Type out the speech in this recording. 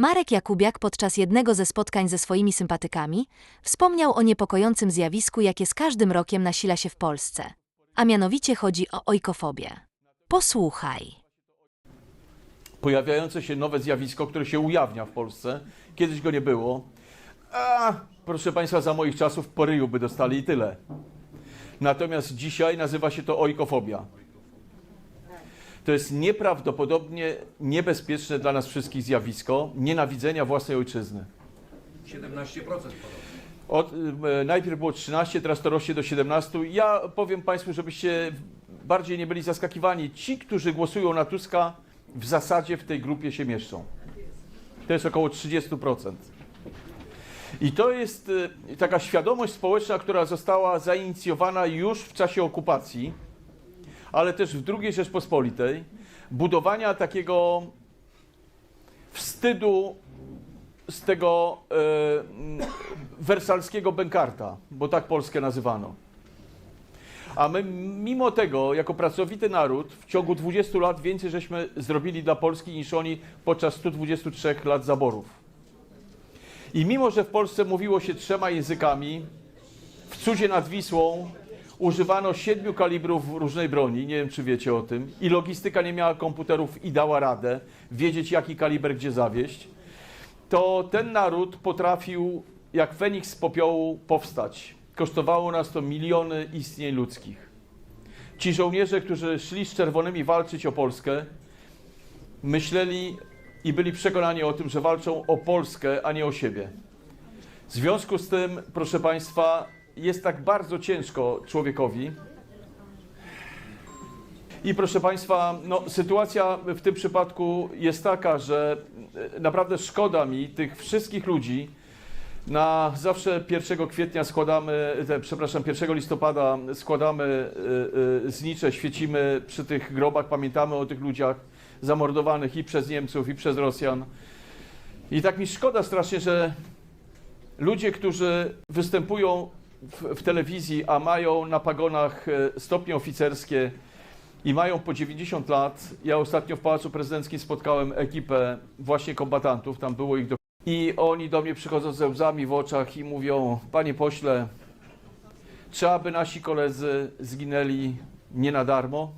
Marek Jakubiak podczas jednego ze spotkań ze swoimi sympatykami wspomniał o niepokojącym zjawisku, jakie z każdym rokiem nasila się w Polsce. A mianowicie chodzi o ojkofobię. Posłuchaj. pojawiające się nowe zjawisko, które się ujawnia w Polsce. Kiedyś go nie było. A, proszę Państwa, za moich czasów po ryju by dostali i tyle. Natomiast dzisiaj nazywa się to ojkofobia. To jest nieprawdopodobnie niebezpieczne dla nas wszystkich zjawisko nienawidzenia własnej ojczyzny. 17% podobno. Od, e, najpierw było 13, teraz to rośnie do 17. Ja powiem Państwu, żebyście bardziej nie byli zaskakiwani. Ci, którzy głosują na Tuska, w zasadzie w tej grupie się mieszczą. To jest około 30%. I to jest e, taka świadomość społeczna, która została zainicjowana już w czasie okupacji, ale też w II Rzeczpospolitej, budowania takiego wstydu z tego e, mm, wersalskiego bękarta, bo tak Polskę nazywano. A my mimo tego, jako pracowity naród, w ciągu 20 lat więcej żeśmy zrobili dla Polski niż oni podczas 123 lat zaborów. I mimo, że w Polsce mówiło się trzema językami, w cudzie nad Wisłą używano siedmiu kalibrów różnej broni, nie wiem czy wiecie o tym, i logistyka nie miała komputerów i dała radę wiedzieć jaki kaliber gdzie zawieść, to ten naród potrafił jak Feniks z popiołu powstać. Kosztowało nas to miliony istnień ludzkich. Ci żołnierze, którzy szli z czerwonymi walczyć o Polskę, myśleli i byli przekonani o tym, że walczą o Polskę, a nie o siebie. W związku z tym, proszę Państwa, jest tak bardzo ciężko człowiekowi. I proszę Państwa, no, sytuacja w tym przypadku jest taka, że e, naprawdę szkoda mi tych wszystkich ludzi. Na zawsze 1 kwietnia składamy, te, przepraszam, 1 listopada składamy y, y, znicze, świecimy przy tych grobach, pamiętamy o tych ludziach zamordowanych i przez Niemców, i przez Rosjan. I tak mi szkoda strasznie, że ludzie, którzy występują w, w telewizji, a mają na pagonach e, stopnie oficerskie i mają po 90 lat. Ja ostatnio w Pałacu Prezydenckim spotkałem ekipę właśnie kombatantów, tam było ich do... I oni do mnie przychodzą ze łzami w oczach i mówią, panie pośle, trzeba by nasi koledzy zginęli nie na darmo,